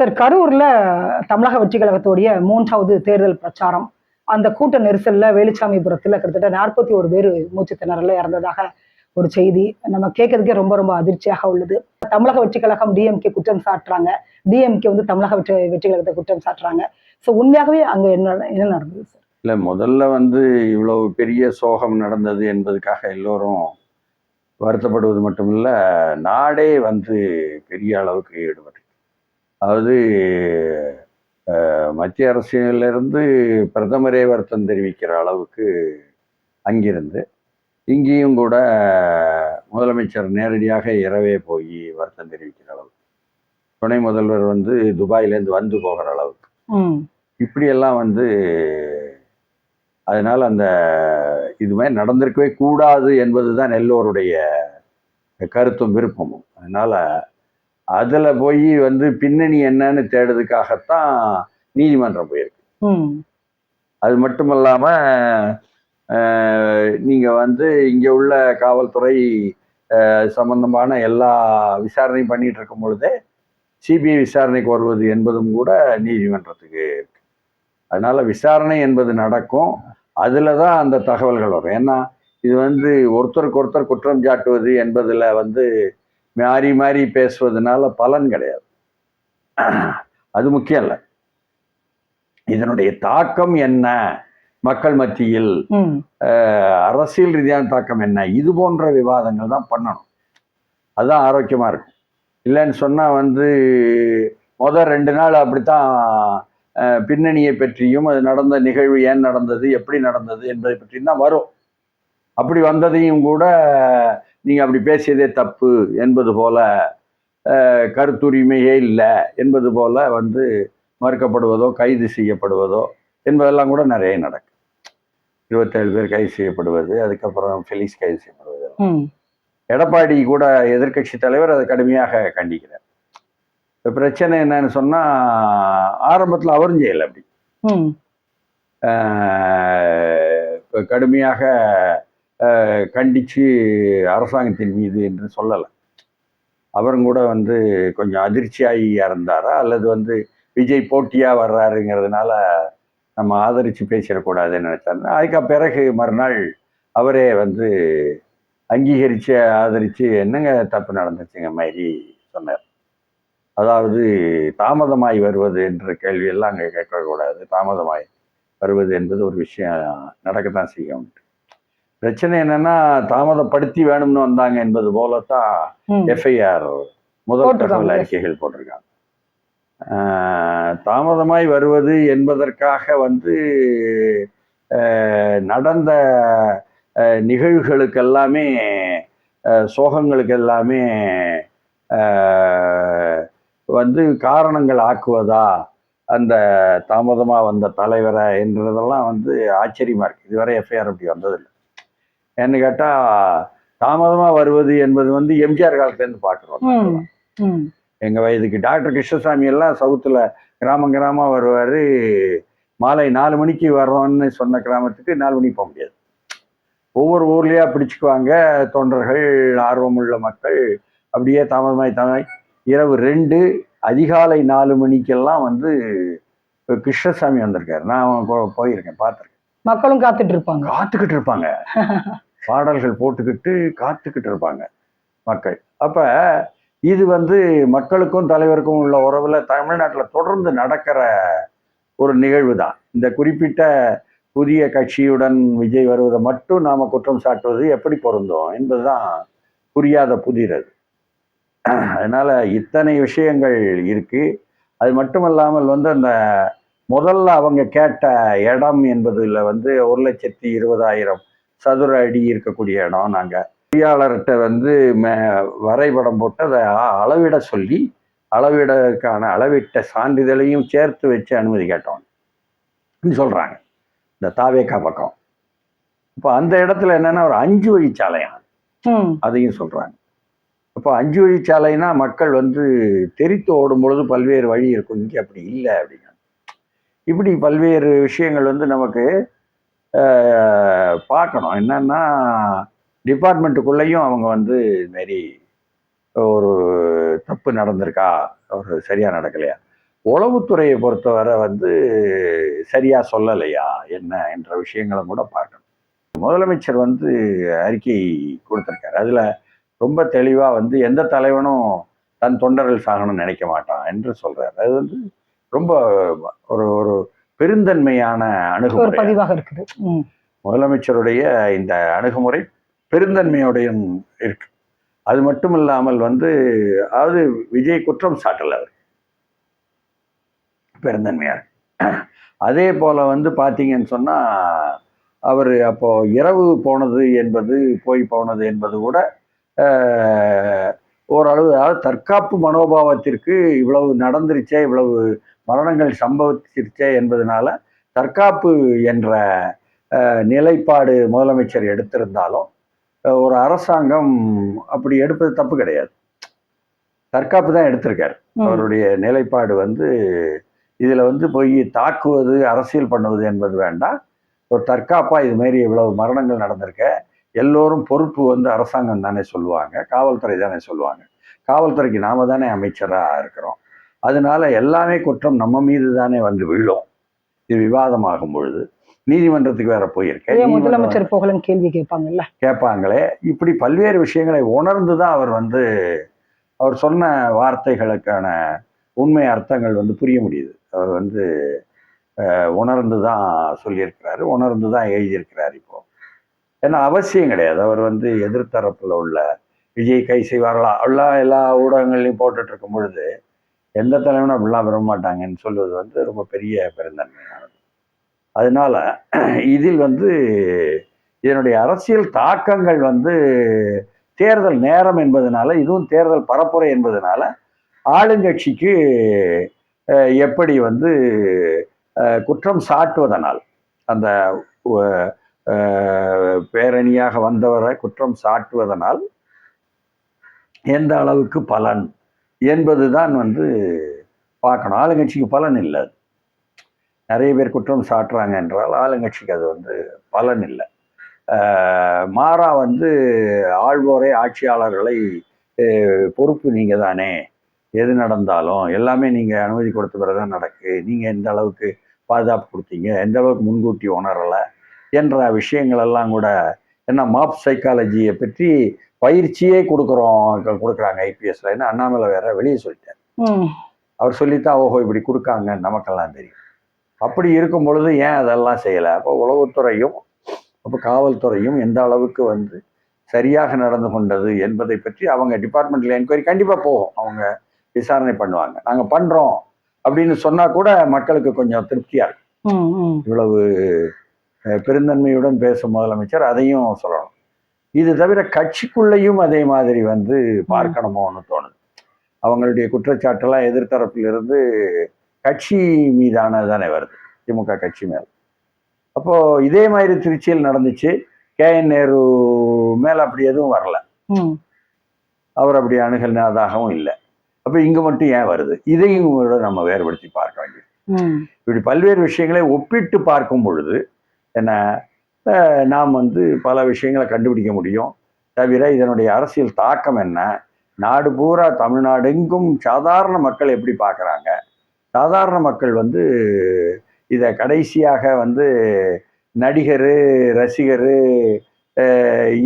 Sir கரூர்ல தமிழக வெற்றி கழகத்துடைய மூன்றாவது தேர்தல் பிரச்சாரம். அந்த கூட்ட நெரிசல்ல வேலுச்சாமிபுரத்துல கிட்டத்தட்ட நாற்பத்தி ஒரு பேர் மூச்சு திணறல இறந்ததாக ஒரு செய்தி. நம்ம கேட்கறதுக்கே ரொம்ப ரொம்ப அதிர்ச்சியாக உள்ளது. தமிழக வெற்றி கழகம் டிஎம்கே குற்றம் சாட்டுறாங்க. டிஎம்கே வந்து தமிழக வெற்றி வெற்றி கழகத்தை குற்றம் சாட்டுறாங்க. ஸோ உண்மையாகவே அங்க என்ன என்ன நடந்தது சார்? இல்லை முதல்ல வந்து இவ்வளவு பெரிய சோகம் நடந்தது என்பதுக்காக எல்லோரும் வருத்தப்படுவது மட்டுமில்ல நாடே வந்து பெரிய அளவுக்கு ஈடுபட்டு அதாவது மத்திய அரசியலிருந்து பிரதமரே வருத்தம் தெரிவிக்கிற அளவுக்கு அங்கிருந்து இங்கேயும் கூட முதலமைச்சர் நேரடியாக இரவே போய் வருத்தம் தெரிவிக்கிற அளவுக்கு. துணை முதல்வர் வந்து துபாயிலேருந்து வந்து போகிற அளவுக்கு. இப்படியெல்லாம் வந்து அதனால் அந்த இது மாதிரி நடந்திருக்கவே கூடாது என்பது தான் எல்லோருடைய கருத்தும் விருப்பமும். அதனால் அதில் போய் வந்து பின்னணி என்னன்னு தேடுறதுக்காகத்தான் நீதிமன்றம் போயிருக்கு. அது மட்டும் இல்லாமல் நீங்கள் வந்து இங்கே உள்ள காவல்துறை சம்பந்தமான எல்லா விசாரணையும் பண்ணிட்டு இருக்கும் பொழுதே சிபிஐ விசாரணைக்கு வருவது என்பதும் கூட நீதிமன்றத்துக்கு இருக்கு. அதனால விசாரணை என்பது நடக்கும். அதில் தான் அந்த தகவல்கள் வரும். ஏன்னா இது வந்து ஒருத்தருக்கு ஒருத்தர் குற்றம் சாட்டுவது என்பதில் வந்து மாறி மாறி பேசுவதனால பலன் கிடையாது. அது முக்கியம் இல்லை. இதனுடைய தாக்கம் என்ன? மக்கள் மத்தியில் அரசியல் ரீதியான தாக்கம் என்ன? இது போன்ற விவாதங்கள் தான் பண்ணணும். அதுதான் ஆரோக்கியமா இருக்கும். இல்லைன்னு சொன்னா வந்து முதல் ரெண்டு நாள் அப்படித்தான் பின்னணியை பற்றியும் அது நடந்த நிகழ்வு ஏன் நடந்தது எப்படி நடந்தது என்பதை பற்றியும் தான் வரும். அப்படி வந்ததையும் கூட நீங்க அப்படி பேசியதே தப்பு என்பது போல கருத்துரிமையே இல்லை என்பது போல வந்து மறுக்கப்படுவதோ கைது செய்யப்படுவதோ என்பதெல்லாம் கூட நிறைய நடக்கும். இருபத்தேழு பேர் கைது செய்யப்படுவது அதுக்கப்புறம் ஃபெலிக்ஸ் கைது செய்யப்படுவது. எடப்பாடி கூட எதிர்க்கட்சி தலைவர் அதை கடுமையாக கண்டிக்கிறார். இப்போ பிரச்சனை என்னன்னு சொன்னா ஆரம்பத்தில் அவரும் செய்யலை அப்படி. இப்ப கடுமையாக கண்டித்து அரசாங்கத்தின் மீது என்று சொல்லலை. அவரும் கூட வந்து கொஞ்சம் அதிர்ச்சியாகி இறந்தாரா? அல்லது வந்து விஜய் போட்டியாக வர்றாருங்கிறதுனால நம்ம ஆதரித்து பேசிடக்கூடாதுன்னு நினச்சாரு அதுக்கு பிறகு மறுநாள் அவரே வந்து அங்கீகரித்து ஆதரித்து என்னங்க தப்பு நடந்துச்சுங்க மாதிரி சொன்னார். அதாவது தாமதமாய் வருவது என்ற கேள்வியெல்லாம் அங்கே கேட்கக்கூடாது. தாமதமாய் வருவது என்பது ஒரு விஷயம் நடக்கத்தான் செய்யும். பிரச்சனை என்னன்னா தாமதப்படுத்தி வேணும்னு வந்தாங்க என்பது போலத்தான் எஃப்ஐஆர் முதல் தகவல். அறிக்கைகள் போட்டிருக்காங்க. தாமதமாய் வருவது என்பதற்காக வந்து நடந்த நிகழ்வுகளுக்கு எல்லாமே சோகங்களுக்கு எல்லாமே வந்து காரணங்கள் ஆக்குவதா அந்த தாமதமாக வந்த தலைவரை என்றதெல்லாம் வந்து ஆச்சரியமா இருக்கு. இதுவரை எஃப்ஐஆர் அப்படி வந்ததில்லை. ஏன்னு கேட்டால் தாமதமாக வருவது என்பது வந்து எம்ஜிஆர் காலத்துலேருந்து பார்க்குறோம் ம் ம். எங்க வயதுக்கு டாக்டர் கிருஷ்ணசாமி எல்லாம் சவுத்துல கிராமம் கிராமமா வருவாரு. மாலை நாலு மணிக்கு வர்றோம்னு சொன்ன கிராமத்துக்கு நாலு மணிக்கு போக முடியாது. ஒவ்வொரு ஊர்லயா பிடிச்சுக்குவாங்க தொண்டர்கள் ஆர்வமுள்ள மக்கள். அப்படியே தாமதமாய் தாமதமாய். இரவு ரெண்டு அதிகாலை நாலு மணிக்கெல்லாம் வந்து கிருஷ்ணசாமி வந்திருக்காரு. நான் போயிருக்கேன் பார்த்துருக்கேன். மக்களும் காத்துட்டு இருப்பாங்க. காத்துக்கிட்டு இருப்பாங்க. பாடல்கள் போட்டுக்கிட்டு காத்துக்கிட்டு இருப்பாங்க மக்கள். அப்போ இது வந்து மக்களுக்கும் தலைவருக்கும் உள்ள உறவில் தமிழ்நாட்டில் தொடர்ந்து நடக்கிற ஒரு நிகழ்வு தான் இந்த குறிப்பிட்ட புதிய கட்சியுடன் விஜய் வருவதை மட்டும் நாம் குற்றம் சாட்டுவது எப்படி பொருந்தோம் என்பதுதான் புரியாத புதிரது. அதனால் இத்தனை விஷயங்கள் இருக்குது அது மட்டும் இல்லாமல் வந்து அந்த முதல்ல அவங்க கேட்ட இடம் என்பதில் வந்து ஒரு லட்சத்தி இருபதாயிரம் சதுர அடி இருக்கக்கூடிய இடம் நாங்கள் பொறியாளர்கிட்ட வந்து மே- வரைபடம் போட்டு அதை அளவிட சொல்லி அளவிடக்கான அளவிட்ட சான்றிதழையும் சேர்த்து வச்சு அனுமதி கேட்டோம். சொல்றாங்க. இந்த தாவேக்கா பக்கம். இப்போ அந்த இடத்துல என்னன்னா ஒரு அஞ்சு வழிச்சாலையா? அதையும் சொல்றாங்க. அப்போ அஞ்சு வழிச்சாலைனா மக்கள் வந்து தெரித்து ஓடும் பொழுது பல்வேறு வழி இருக்கும். இங்கே அப்படி இல்லை அப்படிங்க இப்படி பல்வேறு விஷயங்கள் வந்து நமக்கு பார்க்கணும். என்னன்னா டிபார்ட்மெண்ட்டுக்குள்ளேயும் அவங்க வந்து இது மாரி ஒரு தப்பு நடந்திருக்கா? ஒரு சரியாக நடக்கலையா? உளவுத்துறையை பொறுத்தவரை வந்து சரியாக சொல்லலையா? என்ன? என்ற விஷயங்களும் கூட பார்க்கணும். முதலமைச்சர் வந்து அறிக்கை கொடுத்துருக்காரு. அதில் ரொம்ப தெளிவாக வந்து எந்த தலைவனும் தன் தொண்டர்கள் சாகணும்னு நினைக்க மாட்டான் என்று சொல்கிறார் அது வந்து ரொம்ப ஒரு ஒரு பெருந்தன்மையான அணுகுமுறை பதிவாக இருக்குது. முதலமைச்சருடைய இந்த அணுகுமுறை பெருந்தன்மையோடைய இருக்கு அது மட்டும் இல்லாமல் வந்து அதாவது விஜய் குற்றம் சாட்டல அவர் பெருந்தன்மையா இருக்கு. அதே போல வந்து பார்த்தீங்கன்னு சொன்னா அவர் அப்போ இரவு போனது என்பது போய் போனது என்பது கூட ஓரளவு அதாவது தற்காப்பு மனோபாவத்திற்கு இவ்வளவு நடந்துருச்சே இவ்வளவு மரணங்கள் சம்பவிச்சிருச்சே என்பதனால தற்காப்பு என்ற நிலைப்பாடு முதலமைச்சர் எடுத்திருந்தாலும் ஒரு அரசாங்கம் அப்படி எடுப்பது தப்பு கிடையாது. தற்காப்பு தான் எடுத்திருக்காரு. அவருடைய நிலைப்பாடு வந்து இதுல வந்து போய் தாக்குவது அரசியல் பண்ணுவது என்பது வேண்டாம். ஒரு தற்காப்பா இது மாதிரி இவ்வளவு மரணங்கள் நடந்திருக்க எல்லோரும் பொறுப்பு வந்து அரசாங்கம் தானே சொல்லுவாங்க காவல்துறை தானே சொல்லுவாங்க. காவல்துறைக்கு நாம தானே அமைச்சரா இருக்கிறோம். அதனால எல்லாமே குற்றம் நம்ம மீது தானே வந்து விழும். இது விவாதமாகும் பொழுது. நீதிமன்றத்துக்கு வேற போயிருக்கேன். முதலமைச்சர் போகலன்னு கேள்வி கேட்பாங்கல்ல? கேட்பாங்களே. இப்படி பல்வேறு விஷயங்களை உணர்ந்து தான் அவர் வந்து அவர் சொன்ன வார்த்தைகளுக்கான உண்மை அர்த்தங்கள் வந்து புரிய முடியுது. அவர் வந்து உணர்ந்து தான் சொல்லியிருக்கிறாரு. உணர்ந்து தான் எழுதியிருக்கிறார் இப்போ. ஏன்னா அவசியம் கிடையாது. அவர் வந்து எதிர்த்தரப்புல உள்ள விஜய் கை செய்வார்களா? எல்லாம் எல்லா ஊடகங்கள்லையும் போட்டுட்டு இருக்கும் பொழுது எந்த தலைவனும் அப்படிலாம் விரும்ப மாட்டாங்கன்னு சொல்வது வந்து ரொம்ப பெரிய பெருந்தன்மையானது. அதனால இதில் வந்து இதனுடைய அரசியல் தாக்கங்கள் வந்து தேர்தல் நேரம் என்பதனால இதுவும் தேர்தல் பரப்புரை என்பதனால ஆளுங்கட்சிக்கு எப்படி வந்து குற்றம் சாட்டுவதனால் அந்த பேரணியாக வந்தவரை குற்றம் சாட்டுவதனால் எந்த அளவுக்கு பலன் என்பது தான் வந்து பார்க்கணும். ஆளுங்கட்சிக்கு பலன் இல்லை நிறைய பேர் குற்றம் சாட்டுறாங்க என்றால் ஆளுங்கட்சிக்கு அது வந்து பலன் இல்லை. மாறா வந்து ஆழ்வோரே ஆட்சியாளர்களை பொறுப்பு நீங்கள் தானே. எது நடந்தாலும் எல்லாமே நீங்கள் அனுமதி கொடுத்த பிறகுதான் நடக்கு. நீங்கள் எந்த அளவுக்கு பாதுகாப்பு கொடுத்தீங்க எந்த அளவுக்கு முன்கூட்டி உணரலை என்ற விஷயங்களெல்லாம் கூட என்ன மாப் சைக்காலஜியை பற்றி பயிற்சியே கொடுக்குறோம் கொடுக்குறாங்க ஐபிஎஸ்ல என்ன அண்ணாமலை வேற வெளியே சொல்லிட்டார். அவர் சொல்லித்தான் ஓஹோ இப்படி கொடுக்காங்க நமக்கெல்லாம் தெரியும். அப்படி இருக்கும் பொழுது ஏன் அதெல்லாம் செய்யலை? அப்போ உளவுத்துறையும் அப்போ காவல்துறையும் எந்த அளவுக்கு வந்து சரியாக நடந்து கொண்டது என்பதை பற்றி அவங்க டிபார்ட்மெண்ட்ல என்கொயரி கண்டிப்பாக போகும். அவங்க விசாரணை பண்ணுவாங்க. நாங்கள் பண்ணுறோம் அப்படின்னு சொன்னால் கூட மக்களுக்கு கொஞ்சம் திருப்தியாக இருக்கும். இவ்வளவு பெருந்தன்மையுடன் பேசும் முதலமைச்சர் அதையும் சொல்லணும். இது தவிர கட்சிக்குள்ளேயும் அதே மாதிரி வந்து பார்க்கணுமோன்னு தோணுது. அவங்களுடைய குற்றச்சாட்டெல்லாம் எதிர்த்தரப்பிலிருந்து கட்சி மீதான தானே வருது. திமுக கட்சி மேல். அப்போ இதே மாதிரி திருச்சியில் நடந்துச்சு. கே என் நேரு மேல அப்படி எதுவும் வரல. அவர் அப்படி அணுகினதாகவும் இல்லை. அப்போ இங்க மட்டும் ஏன் வருது? இதையும் நம்ம வேறுபடுத்தி பார்க்க வேண்டியது. இப்படி பல்வேறு விஷயங்களை ஒப்பிட்டு பார்க்கும் பொழுது என்ன நாம் வந்து பல விஷயங்களை கண்டுபிடிக்க முடியும். தவிர இதனுடைய அரசியல் தாக்கம் என்ன? நாடு பூரா தமிழ்நாடெங்கும் சாதாரண மக்கள் எப்படி பார்க்குறாங்க? சாதாரண மக்கள் வந்து இதை கடைசியாக வந்து நடிகர் ரசிகர்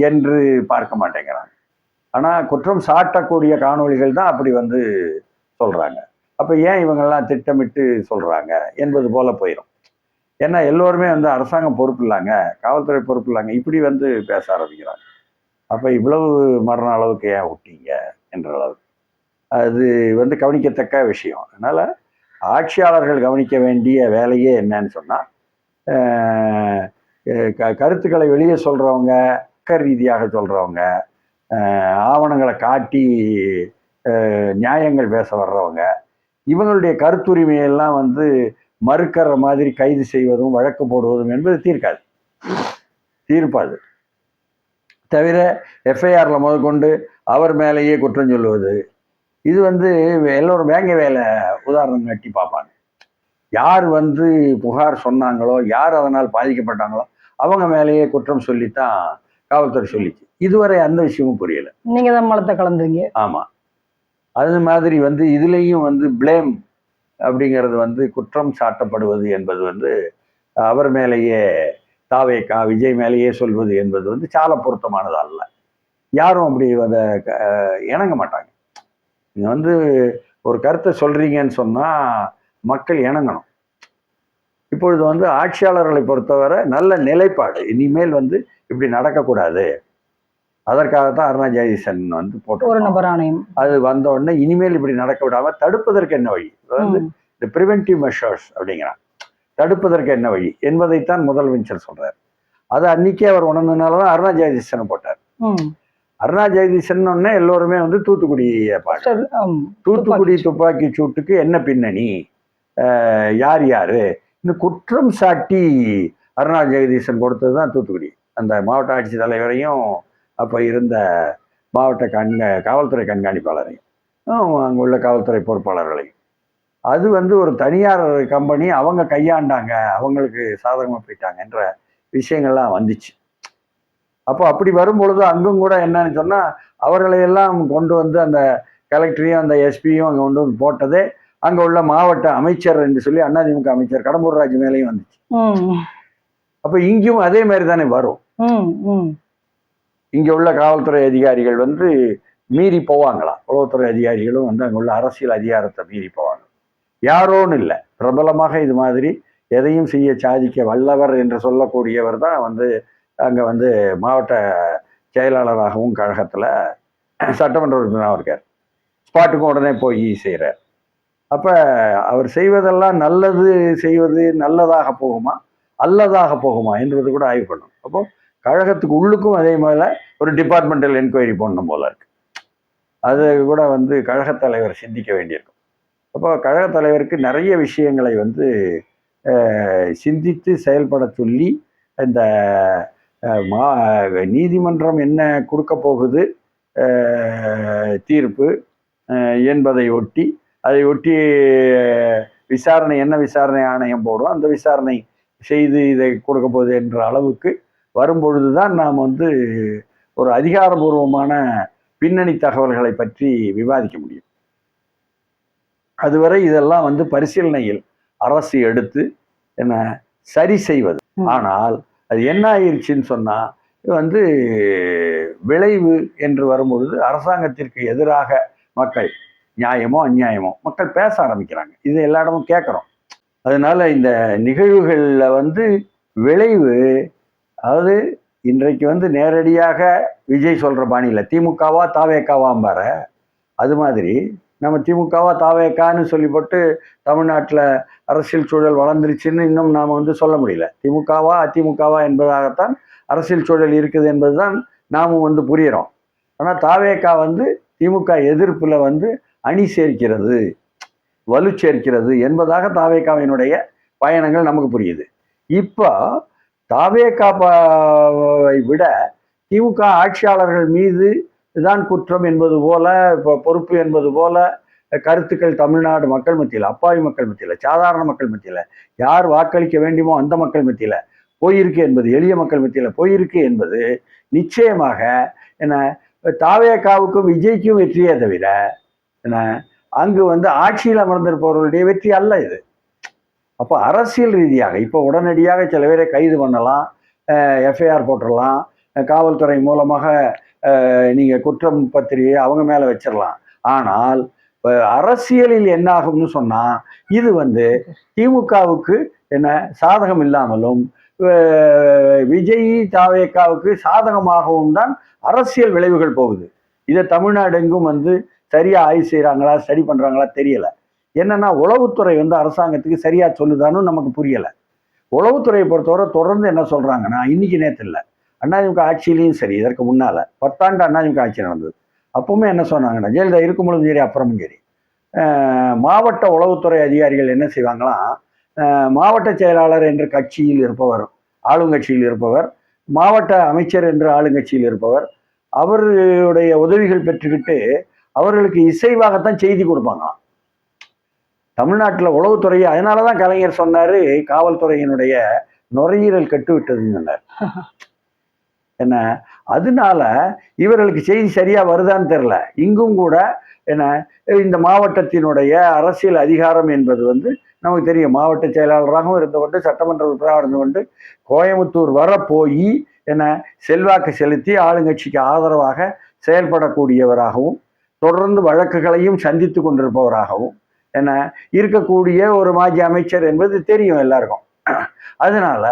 என்று பார்க்க மாட்டேங்கிறாங்க. ஆனால் குற்றம் சாட்டக்கூடிய காணொளிகள் தான் அப்படி வந்து சொல்கிறாங்க அப்போ ஏன் இவங்கெல்லாம் திட்டமிட்டு சொல்கிறாங்க என்பது போல போயிடும் ஏன்னா எல்லோருமே வந்து அரசாங்கம் பொறுப்பு இல்லைங்க காவல்துறை பொறுப்பு இல்லைங்க இப்படி வந்து பேச ஆரம்பிக்கிறாங்க. அப்போ இவ்வளவு மரண அளவுக்கு ஏன் விட்டீங்க என்ற அளவுக்கு. அது வந்து கவனிக்கத்தக்க விஷயம். அதனால் ஆட்சியாளர்கள் கவனிக்க வேண்டிய வேலையே என்னன்னு சொன்னால் க கருத்துக்களை வெளியே சொல்கிறவங்க க ரீதியாக சொல்கிறவங்க ஆவணங்களை காட்டி நியாயங்கள் பேச வர்றவங்க இவங்களுடைய கருத்துரிமையெல்லாம் வந்து மறுக்கிற மாதிரி கைது செய்வதும் வழக்கு போடுவதும் என்பது தீர்க்காது. தீர்ப்பாது. தவிர எஃப்ஐஆர்ல முதற்கொண்டு அவர் மேலேயே குற்றம் சொல்லுவது. இது வந்து எல்லோரும் வேங்க வேலை உதாரணம் கட்டி பார்ப்பாங்க. யார் வந்து புகார் சொன்னாங்களோ யார் அதனால் பாதிக்கப்பட்டாங்களோ அவங்க மேலேயே குற்றம் சொல்லித்தான் காவல்துறை சொல்லிச்சு. இதுவரை அந்த விஷயமும் புரியல. நீங்க தான் மலத்தை கலந்தீங்க ஆமா. அது மாதிரி வந்து இதுலேயும் வந்து ப்ளேம் அப்படிங்கிறது வந்து குற்றம் சாட்டப்படுவது என்பது வந்து அவர் மேலேயே தாவேக்கா விஜய் மேலேயே சொல்வது என்பது வந்து சால பொருத்தமானது அல்ல. யாரும் அப்படி அதை இணங்க மாட்டாங்க. நீங்கள் வந்து ஒரு கருத்தை சொல்கிறீங்கன்னு சொன்னால் மக்கள் இணங்கணும். இப்பொழுது வந்து ஆட்சியாளர்களை பொறுத்தவரை நல்ல நிலைப்பாடு. இனிமேல் வந்து இப்படி நடக்கக்கூடாது. அதற்காகத்தான் அருணா ஜெயதீசன் வந்து ஒரு போட்டு நபர் ஆணையம். அது வந்த உடனே இனிமேல் இப்படி நடக்க விடாம தடுப்பதற்கு என்ன வழி? ம். இந்த ப்ரிவென்டிவ் மெஷர்ஸ் அப்படிங்கிறான். தடுப்பதற்கு என்ன வழி? என்பதைத்தான் முதலமைச்சர் சொல்றார். அது அன்னைக்கே அவர் உணர்ந்ததுனால தான் அருணா ஜெயதீசனை போட்டார். அருணா ஜெயதீசன் உடனே எல்லோருமே வந்து தூத்துக்குடியை ஆம். தூத்துக்குடி துப்பாக்கி சூட்டுக்கு என்ன பின்னணி? யார் யாரு? இந்த குற்றம் சாட்டி அருணா ஜெகதீசன் கொடுத்தது தான் தூத்துக்குடி. அந்த மாவட்ட ஆட்சித்தலைவரையும் அப்போ இருந்த மாவட்ட கண்க காவல்துறை கண்காணிப்பாளரையும் அங்கே உள்ள காவல்துறை பொறுப்பாளர்களையும் அது வந்து ஒரு தனியார் கம்பெனி அவங்க கையாண்டாங்க அவங்களுக்கு சாதகமாக போயிட்டாங்கன்ற விஷயங்கள்லாம் வந்துச்சு அப்போ அப்படி வரும்பொழுது அங்கும் கூட என்னன்னு சொன்னால் அவர்களை எல்லாம் கொண்டு வந்து அந்த கலெக்டரையும் அந்த எஸ்பியும் அங்கே கொண்டு வந்து போட்டதே அங்கே உள்ள மாவட்ட அமைச்சர் என்று சொல்லி அதிமுக அமைச்சர் கடம்பூர் ராஜ் மேலேயும் வந்துச்சு. அப்போ இங்கேயும் அதே மாதிரி தானே வரும். இங்கே உள்ள காவல்துறை அதிகாரிகள் வந்து மீறி போவாங்களா? உளவுத்துறை அதிகாரிகளும் வந்து அங்கே உள்ள அரசியல் அதிகாரத்தை மீறி போவாங்க. யாரோன்னு இல்லை. பிரபலமாக இது மாதிரி எதையும் செய்ய சாதிக்க வல்லவர் என்று சொல்லக்கூடியவர் தான் வந்து அங்கே வந்து மாவட்ட செயலாளராகவும் கழகத்தில் சட்டமன்ற உறுப்பினராகவும் இருக்கார். ஸ்பாட்டுக்கும் உடனே போய் செய்கிறார் அப்போ அவர் செய்வதெல்லாம் நல்லது செய்வது நல்லதாக போகுமா? அல்லதாக போகுமா? என்பது கூட ஆய்வு பண்ணும். அப்போது கழகத்துக்கு உள்ளுக்கும் அதே மாதிரி ஒரு டிபார்ட்மெண்டல் என்கொயரி போடணும் போல இருக்கு. அது கூட வந்து கழகத் தலைவர் சிந்திக்க வேண்டியிருக்கும். அப்போ கழகத் தலைவருக்கு நிறைய விஷயங்களை வந்து சிந்தித்து செயல்பட சொல்லி இந்த மா நீதிமன்றம் என்ன கொடுக்க போகுது தீர்ப்பு என்பதை ஒட்டி அதை ஒட்டி விசாரணை என்ன விசாரணை ஆணையம் போடும் அந்த விசாரணை செய்து இதை கொடுக்க போகுது என்ற அளவுக்கு வரும்பொழுது தான் நாம் வந்து ஒரு அதிகாரபூர்வமான பின்னணி தகவல்களை பற்றி விவாதிக்க முடியும். அதுவரை இதெல்லாம் வந்து பரிசீலனையில் அரசு எடுத்து என்ன சரி செய்வது. ஆனால் அது என்ன ஆயிருச்சுன்னு சொன்னா இது வந்து விளைவு என்று வரும்பொழுது அரசாங்கத்திற்கு எதிராக மக்கள் நியாயமோ அநியாயமோ மக்கள் பேச ஆரம்பிக்கிறாங்க. இது எல்லா இடமும் கேட்குறோம். அதனால இந்த நிகழ்வுகளில் வந்து விளைவு அதாவது இன்றைக்கு வந்து நேரடியாக விஜய் சொல்கிற பாணியில் திமுகவா தாவேக்காவாம்பார அது மாதிரி நம்ம திமுகவா தாவேக்கான்னு சொல்லிப்பட்டு தமிழ்நாட்டில் அரசியல் சூழல் வளர்ந்துருச்சுன்னு இன்னும் நாம் வந்து சொல்ல முடியல. திமுகவா அதிமுகவா என்பதாகத்தான் அரசியல் சூழல் இருக்குது என்பதுதான் நாமும் வந்து புரிகிறோம் ஆனால் தாவேக்கா வந்து திமுக எதிர்ப்பில் வந்து அணி சேர்க்கிறது வலு சேர்க்கிறது என்பதாக தாவேக்காவினுடைய பயணங்கள் நமக்கு புரியுது. இப்போ தாவேக்கா ப- விட திமுக ஆட்சியாளர்கள் மீது தான் குற்றம் என்பது போல இப்போ பொறுப்பு என்பது போல கருத்துக்கள் தமிழ்நாடு மக்கள் மத்தியில் அப்பாவி மக்கள் மத்தியில் சாதாரண மக்கள் மத்தியில் யார் வாக்களிக்க வேண்டுமோ அந்த மக்கள் மத்தியில் போயிருக்கு என்பது எளிய மக்கள் மத்தியில் போயிருக்கு என்பது நிச்சயமாக என்ன தாவேக்காவுக்கும் விஜய்க்கும் வெற்றியே தவிர என்ன அங்கு வந்து ஆட்சியில் அமர்ந்திருப்பவர்களுடைய வெற்றி அல்ல இது. அப்போ அரசியல் ரீதியாக இப்போ உடனடியாக சில பேரை கைது பண்ணலாம் எஃப்ஐஆர் போட்டுடலாம் காவல்துறை மூலமாக நீங்கள் குற்றம் பத்திரிகையை அவங்க மேலே வச்சிடலாம் ஆனால் அரசியலில் என்ன ஆகும்னு சொன்னால் இது வந்து திமுகவுக்கு என்ன சாதகம் இல்லாமலும் விஜய் தாவேக்காவுக்கு சாதகமாகவும் தான் அரசியல் விளைவுகள் போகுது. இதை தமிழ்நாடு எங்கும் வந்து சரியாக ஆய்வு செய்கிறாங்களா ஸ்டடி பண்ணுறாங்களா தெரியலை. என்னன்னா உளவுத்துறை வந்து அரசாங்கத்துக்கு சரியா சொல்லுதான்னு நமக்கு புரியலை. உளவுத்துறையை பொறுத்தவரை தொடர்ந்து என்ன சொல்றாங்கன்னா இன்னைக்கு நேற்று இல்லை. அண்ணாதிமுக ஆட்சியிலையும் சரி இதற்கு முன்னால. பத்தாண்டு அண்ணாதிமுக ஆட்சி நடந்தது. அப்பவுமே என்ன சொன்னாங்கன்னா ஜெயலலிதா இருக்கும் பொழுதும் சரி அப்புறமும் சரி. மாவட்ட உளவுத்துறை அதிகாரிகள் என்ன செய்வாங்களாம் மாவட்ட செயலாளர் என்ற கட்சியில் இருப்பவர் ஆளுங்கட்சியில் இருப்பவர் மாவட்ட அமைச்சர் என்று ஆளுங்கட்சியில் இருப்பவர் அவருடைய உதவிகள் பெற்றுக்கிட்டு அவர்களுக்கு இசைவாகத்தான் செய்தி கொடுப்பாங்களாம். தமிழ்நாட்டில் உளவுத்துறை அதனால தான் கலைஞர் சொன்னாரு காவல்துறையினுடைய நுரையீரல் கட்டு விட்டதுன்னு சொன்னார். என்ன? அதனால இவர்களுக்கு செய்தி சரியா வருதான்னு தெரில இங்கும் கூட என்ன இந்த மாவட்டத்தினுடைய அரசியல் அதிகாரம் என்பது வந்து நமக்கு தெரியும். மாவட்ட செயலாளராகவும் இருந்து கொண்டு சட்டமன்ற உறுப்பினராக இருந்து கொண்டு கோயம்புத்தூர் வர போய் என்ன செல்வாக்கு செலுத்தி ஆளுங்கட்சிக்கு ஆதரவாக செயல்படக்கூடியவராகவும் தொடர்ந்து வழக்குகளையும் சந்தித்து கொண்டிருப்பவராகவும் என்ன? இருக்கக்கூடிய ஒரு மாஜி அமைச்சர் என்பது தெரியும் எல்லாருக்கும். அதனால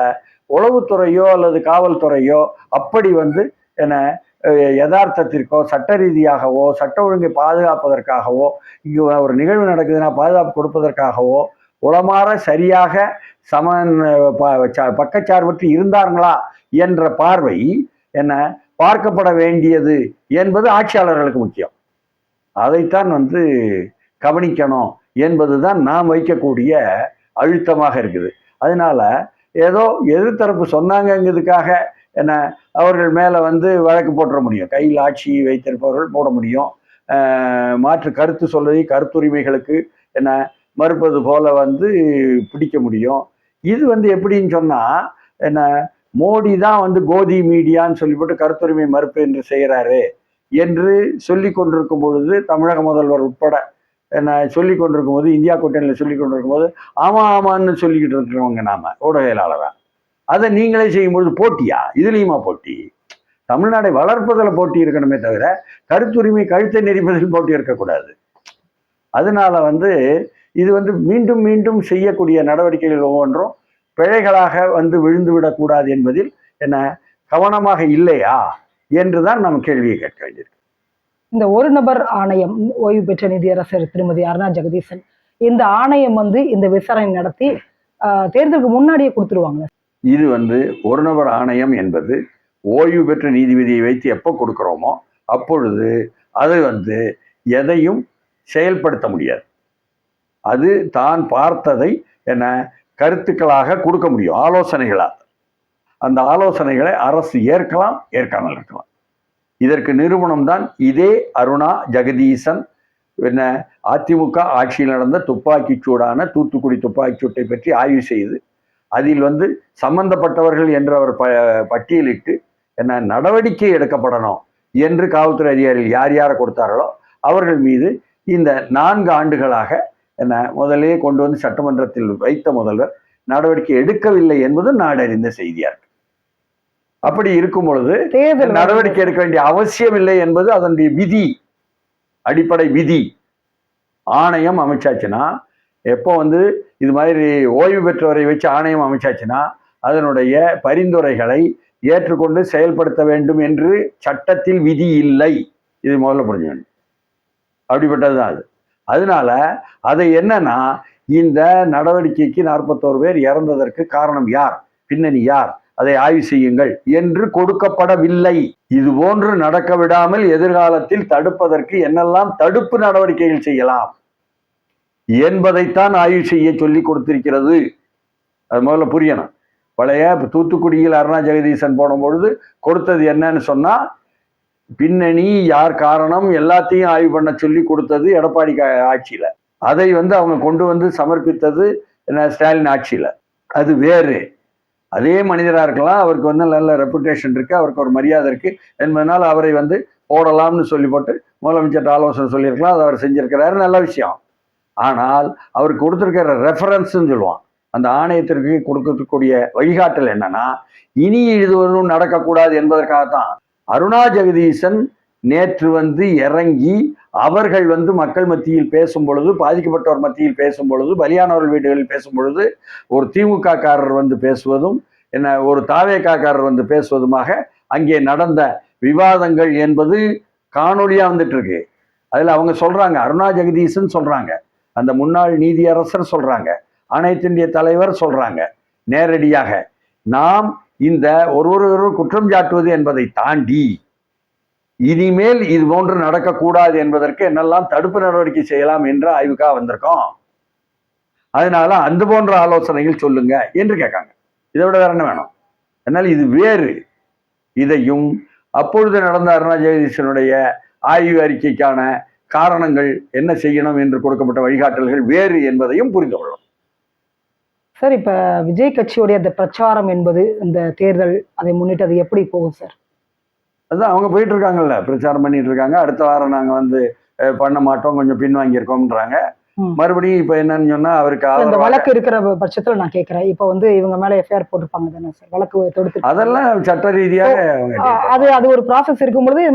உளவுத்துறையோ அல்லது காவல்துறையோ அப்படி வந்து என்ன யதார்த்தத்திற்கோ சட்ட ரீதியாகவோ சட்ட ஒழுங்கை பாதுகாப்பதற்காகவோ இங்கே ஒரு நிகழ்வு நடக்குதுன்னா பாதுகாப்பு கொடுப்பதற்காகவோ உளமாற சரியாக சமன் ப- பக்கச்சார்பற்று இருந்தார்களா என்ற பார்வை என்ன பார்க்கப்பட வேண்டியது என்பது ஆட்சியாளர்களுக்கு முக்கியம். அதைத்தான் வந்து கவனிக்கணும். என்பதுதான் நாம் வைக்கக்கூடிய அழுத்தமாக இருக்குது. அதனால ஏதோ எதிர்த்தரப்பு சொன்னாங்கங்கிறதுக்காக என்ன அவர்கள் மேலே வந்து வழக்கு போட்டுற முடியும். கையில் ஆட்சி வைத்திருப்பவர்கள் போட முடியும். மாற்று கருத்து சொல்வதை கருத்துரிமைகளுக்கு என்ன மறுப்பது போல வந்து பிடிக்க முடியும். இது வந்து எப்படின்னு சொன்னால் என்ன மோடி தான் வந்து கோதி மீடியான்னு சொல்லிவிட்டு கருத்துரிமை மறுப்பு என்று செய்கிறாரு என்று சொல்லி கொண்டிருக்கும் பொழுது தமிழக முதல்வர் உட்பட நான் சொல்லி கொண்டிருக்கும் போது இந்தியா கூட்டணியில் சொல்லி கொண்டிருக்கும் போது ஆமா ஆமான்னு சொல்லிக்கிட்டு இருக்கிறவங்க நாம ஊடகையிலாளராக அதை நீங்களே செய்யும்பொழுது போட்டியா? இதுலேயுமா போட்டி? தமிழ்நாடை வளர்ப்பதில் போட்டி இருக்கணுமே தவிர கருத்துரிமை கழுத்தை நெறிப்பதில் போட்டி இருக்கக்கூடாது. அதனால வந்து இது வந்து மீண்டும் மீண்டும் செய்யக்கூடிய நடவடிக்கைகள் ஒவ்வொன்றும் பிழைகளாக வந்து விழுந்து விடக்கூடாது என்பதில் என்ன கவனமாக இல்லையா? என்றுதான் நம்ம கேள்வியை கேட்க வேண்டியிருக்கு. இந்த ஒரு நபர் ஆணையம் ஓய்வு பெற்ற நிதியரசர் திருமதி அருணா ஜெகதீசன் இந்த ஆணையம் வந்து இந்த விசாரணை நடத்தி தேர்தலுக்கு முன்னாடியே கொடுத்துருவாங்க. இது வந்து ஒரு நபர் ஆணையம் என்பது ஓய்வு பெற்ற நீதிபதியை வைத்து எப்போ கொடுக்குறோமோ அப்பொழுது அது வந்து எதையும் செயல்படுத்த முடியாது. அது தான் பார்த்ததை என்ன கருத்துக்களாக கொடுக்க முடியும் ஆலோசனைகளாக. அந்த ஆலோசனைகளை அரசு ஏற்கலாம் ஏற்காமல் இருக்கலாம். இதற்கு நிறுவனம் தான் இதே அருணா ஜெகதீசன். என்ன அதிமுக ஆட்சியில் நடந்த துப்பாக்கி சூடான தூத்துக்குடி துப்பாக்கி சூட்டை பற்றி ஆய்வு செய்து அதில் வந்து சம்பந்தப்பட்டவர்கள் என்று அவர் ப பட்டியலிட்டு என்ன நடவடிக்கை எடுக்கப்படணும் என்று காவல்துறை அதிகாரிகள் யார் யாரை கொடுத்தார்களோ அவர்கள் மீது இந்த நான்கு ஆண்டுகளாக என்ன முதலே கொண்டு வந்து சட்டமன்றத்தில் வைத்த முதல்வர் நடவடிக்கை எடுக்கவில்லை என்பது நாடறிந்த செய்தியாக அப்படி இருக்கும் பொழுது நடவடிக்கை எடுக்க வேண்டிய அவசியம் இல்லை என்பது அதனுடைய விதி அடிப்படை விதி. ஆணையம் அமைச்சாச்சுன்னா எப்போ வந்து இது மாதிரி ஓய்வு பெற்றவரை வச்சு ஆணையம் அமைச்சாச்சுன்னா அதனுடைய பரிந்துரைகளை ஏற்றுக்கொண்டு செயல்படுத்த வேண்டும் என்று சட்டத்தில் விதி இல்லை. இது முதல்ல புரிஞ்சுக்கணும் அப்படிப்பட்டது தான் அது. அதனால அதை என்னன்னா இந்த நடவடிக்கைக்கு நாற்பத்தோரு பேர் இறந்ததற்கு காரணம் யார்? பின்னணி யார்? அதை ஆய்வு செய்யுங்கள் என்று கொடுக்கப்படவில்லை. இது போன்று நடக்க விடாமல் எதிர்காலத்தில் தடுப்பதற்கு என்னெல்லாம் தடுப்பு நடவடிக்கைகள் செய்யலாம் என்பதைத்தான் ஆய்வு செய்ய சொல்லி கொடுத்திருக்கிறது. அது முதல்ல புரியணும். பழைய இப்போ தூத்துக்குடியில் அருணா ஜெகதீசன் போடும்பொழுது கொடுத்தது என்னன்னு சொன்னா பின்னணி யார் காரணம் எல்லாத்தையும் ஆய்வு பண்ண சொல்லி கொடுத்தது எடப்பாடி கா- ஆட்சியில. அதை வந்து அவங்க கொண்டு வந்து சமர்ப்பித்தது என்ன ஸ்டாலின் ஆட்சியில. அது வேறு. அதே மனிதராக இருக்கலாம். அவருக்கு வந்து நல்ல ரெப்புடேஷன் இருக்குது அவருக்கு ஒரு மரியாதை இருக்குது என்பதனால் அவரை வந்து போடலாம்னு சொல்லி போட்டு முதலமைச்சர் ஆலோசனை சொல்லியிருக்கலாம். அதை அவர் செஞ்சுருக்கிறாரு. நல்ல விஷயம். ஆனால் அவருக்கு கொடுத்துருக்கிற ரெஃபரன்ஸ்னு சொல்லுவான். அந்த ஆணையத்திற்கு கொடுக்கக்கூடிய வழிகாட்டல் என்னன்னா இனி இதுவரும் நடக்கக்கூடாது என்பதற்காகத்தான் அருணா ஜெகதீசன் நேற்று வந்து இறங்கி அவர்கள் வந்து மக்கள் மத்தியில் பேசும் பொழுது பாதிக்கப்பட்டோர் மத்தியில் பேசும் பொழுது பலியானவர்கள் வீடுகளில் பேசும் பொழுது ஒரு திமுககாரர் வந்து பேசுவதும் என்ன ஒரு தாவேக்காக்காரர் வந்து பேசுவதுமாக அங்கே நடந்த விவாதங்கள் என்பது காணொளியா வந்துட்டு இருக்கு அதுல அவங்க சொல்றாங்க அருணா ஜெகதீசன் சொல்றாங்க அந்த முன்னாள் நீதியரசர் சொல்றாங்க அனைத்திந்திய தலைவர் சொல்றாங்க நேரடியாக. நாம் இந்த ஒருவரொருவர் குற்றம் சாட்டுவது என்பதை தாண்டி இனிமேல் இது போன்று நடக்கக்கூடாது என்பதற்கு என்னெல்லாம் தடுப்பு நடவடிக்கை செய்யலாம் என்று ஆய்வுக்காக வந்திருக்கோம். அதனால அந்த போன்ற ஆலோசனைகள் சொல்லுங்க என்று கேட்காங்க. இதை விட வேற என்ன வேணும்? அதனால் இது வேறு. இதையும் அப்பொழுது நடந்த அருணா ஜெகதீசனுடைய ஆய்வு அறிக்கைக்கான காரணங்கள் என்ன செய்யணும் என்று கொடுக்கப்பட்ட வழிகாட்டல்கள் வேறு என்பதையும் புரிந்து கொள்ளணும். சார் இப்ப விஜய் கட்சியுடைய அந்த பிரச்சாரம் என்பது இந்த தேர்தல் அதை முன்னிட்டு அது எப்படி போகும் சார்? அதான் அவங்க போயிட்டு இருக்காங்கல்ல பிரச்சாரம் பண்ணிட்டு இருக்காங்க அடுத்த வாரம் நாங்க வந்து பண்ண மாட்டோம். கொஞ்சம் பின்வாங்கி இருக்கோம்ன்றாங்க ம். மறுபடியும் இப்ப என்னன்னு சொன்னா அவருக்கு ஆதரவாக வழக்கு இருக்கிற பட்சத்துல நான் கேக்குறேன். இப்போ வந்து இவங்க மேல எஃப்ஐஆர் போட்டிருப்பாங்க தானே சார்? வழக்கு தொடுத்து அதெல்லாம் சட்ட ரீதியாக அவங்க அது அது ஒரு ப்ராசஸ் இருக்கும் பொழுது இது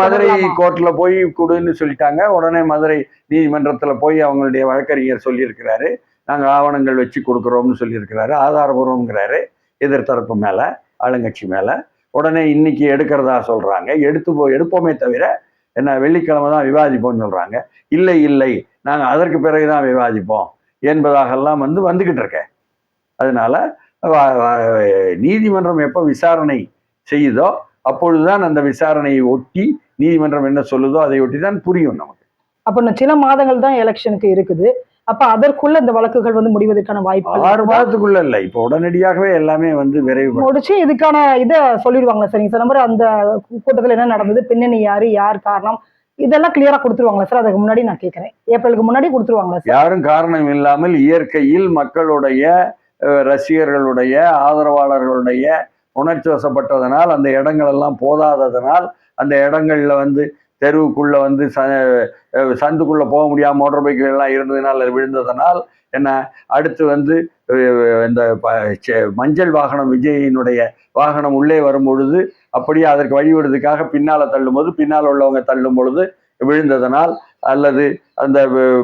மாதிரி? கோர்ட்ல போய் கொடுன்னு சொல்லிட்டாங்க. உடனே மதுரை நீதிமன்றத்துல போய் அவங்களுடைய வழக்கறிஞர் சொல்லியிருக்கிறாரு. நாங்க ஆவணங்கள் வச்சு கொடுக்குறோம்னு சொல்லியிருக்கிறாரு. ஆதாரபூர்வம்ங்கிறாரு. எதிர்த்தரப்பு மேல ஆளுங்கட்சி மேல. உடனே இன்னைக்கு எடுக்கிறதா சொல்றாங்க. எடுத்து போ எடுப்போமே தவிர என்ன வெள்ளிக்கிழமை தான் விவாதிப்போம்னு சொல்றாங்க. இல்லை இல்லை நாங்க அதற்கு பிறகு தான் விவாதிப்போம் என்பதாகலாம் வந்து வந்துகிட்டு இருக்கேன் அதனால நீதிமன்றம் எப்போ விசாரணை செய்யுதோ அப்பொழுதுதான் அந்த விசாரணையை ஒட்டி நீதிமன்றம் என்ன சொல்லுதோ அதை ஒட்டி தான் புரியும் நமக்கு. அப்ப சில மாதங்கள் தான் எலெக்ஷனுக்கு இருக்குது. அப்ப அதற்குள்ள இந்த வழக்குகள் வந்து முடிவதற்கான வாய்ப்பு ஆறு மாதத்துக்குள்ள இல்லை. இப்போ உடனடியாகவே எல்லாமே வந்து விரைவு முடிச்சு இதுக்கான இதை சொல்லிடுவாங்களா சரிங்க சார் நம்பர் அந்த கூட்டத்துல என்ன நடந்தது பின்னணி யாரு யார் காரணம் இதெல்லாம் கிளியரா கொடுத்துருவாங்களா சார். அதுக்கு முன்னாடி நான் கேட்கறேன். ஏப்ரலுக்கு முன்னாடி கொடுத்துருவாங்களா சார்? யாரும் காரணம் இல்லாமல் இயற்கையில் மக்களுடைய ரசிகர்களுடைய ஆதரவாளர்களுடைய உணர்ச்சி வசப்பட்டதனால் அந்த இடங்கள் எல்லாம் போதாததனால் அந்த இடங்கள்ல வந்து தெருவுக்குள்ள வந்து ச சந்துக்குள்ளே சந்துக்குள்ள போக முடியாமல் மோட்டார் பைக்கில் எல்லாம் இருந்ததுனால விழுந்ததனால் என்ன அடுத்து வந்து இந்த ப- செ- மஞ்சள் வாகனம் விஜயினுடைய வாகனம் உள்ளே வரும் பொழுது அப்படியே அதற்கு வழிவிடுறதுக்காக பின்னால் தள்ளும்போது பின்னால் உள்ளவங்க தள்ளும் பொழுது விழுந்ததனால் அல்லது அந்த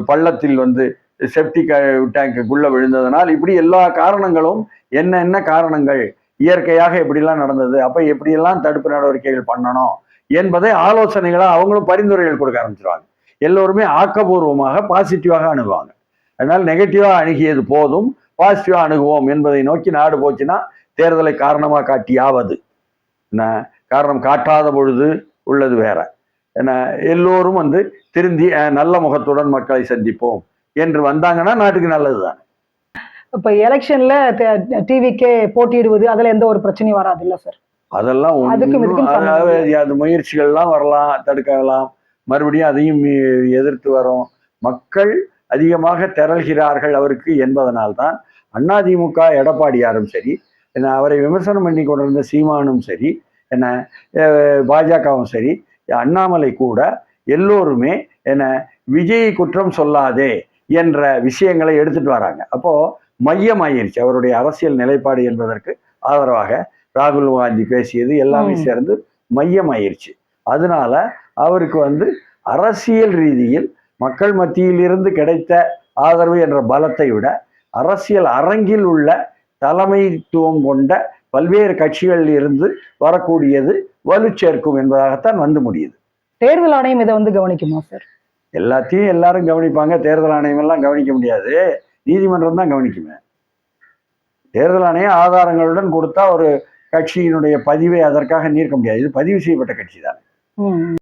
பள்ளத்தில் வந்து செப்டிக் டேங்குக்குள்ளே விழுந்ததனால் இப்படி எல்லா காரணங்களும் என்னென்ன காரணங்கள் இயற்கையாக எப்படிலாம் நடந்தது அப்போ எப்படியெல்லாம் தடுப்பு நடவடிக்கைகள் பண்ணணும். என்பதை ஆலோசனைகளா அவங்களும் பரிந்துரைகள் கொடுக்க ஆரம்பிச்சிருவாங்க. எல்லோருமே ஆக்கபூர்வமாக பாசிட்டிவாக அணுகுவாங்க. அதனால் நெகட்டிவாக அணுகியது போதும் பாசிட்டிவா அணுகுவோம் என்பதை நோக்கி நாடு போச்சுன்னா தேர்தலை காரணமா காட்டியாவது. என்ன? காரணம் காட்டாத பொழுது உள்ளது வேற. என்ன? எல்லோரும் வந்து திருந்தி அஹ், நல்ல முகத்துடன் மக்களை சந்திப்போம். என்று வந்தாங்கன்னா நாட்டுக்கு நல்லதுதான். இப்போ எலெக்ஷன்ல டிவிக்கே போட்டியிடுவது அதுல எந்த ஒரு பிரச்சனையும் வராது இல்லை சார் அதெல்லாம் அது முயற்சிகள்லாம் வரலாம் தடுக்கலாம். மறுபடியும் அதையும் எதிர்த்து வரோம். மக்கள் அதிகமாக திரள்கிறார்கள் அவருக்கு என்பதனால்தான் அதிமுக எடப்பாடியாரும் சரி என்ன அவரை விமர்சனம் பண்ணி கொண்டிருந்த சீமானும் சரி என்ன பாஜகவும் சரி அண்ணாமலை கூட எல்லோருமே என்ன விஜய் குற்றம் சொல்லாதே என்ற விஷயங்களை எடுத்துட்டு வராங்க. அப்போ மையமாயிருச்சு. அவருடைய அரசியல் நிலைப்பாடு என்பதற்கு ஆதரவாக ராகுல் காந்தி பேசியது எல்லாமே. சேர்ந்து மையமாயிருச்சு. அதனால அவருக்கு வந்து அரசியல் ரீதியில் மக்கள் மத்தியில் இருந்து கிடைத்த ஆதரவு என்ற பலத்தை விட அரசியல் அரங்கில் உள்ள தலைமைத்துவம் கொண்ட பல்வேறு கட்சிகளில் இருந்து வரக்கூடியது வலு சேர்க்கும் என்பதாகத்தான் வந்து முடியுது. தேர்தல் ஆணையம் இதை வந்து கவனிக்குமா சார் எல்லாத்தையும் எல்லாரும் கவனிப்பாங்க. தேர்தல் ஆணையம் எல்லாம் கவனிக்க முடியாது. நீதிமன்றம் தான் கவனிக்குமே. தேர்தல் ஆணையம் ஆதாரங்களுடன் கொடுத்தா ஒரு கட்சியினுடைய பதிவை அதற்காக நீர்க்க முடியாது. இது பதிவு செய்யப்பட்ட கட்சி தான்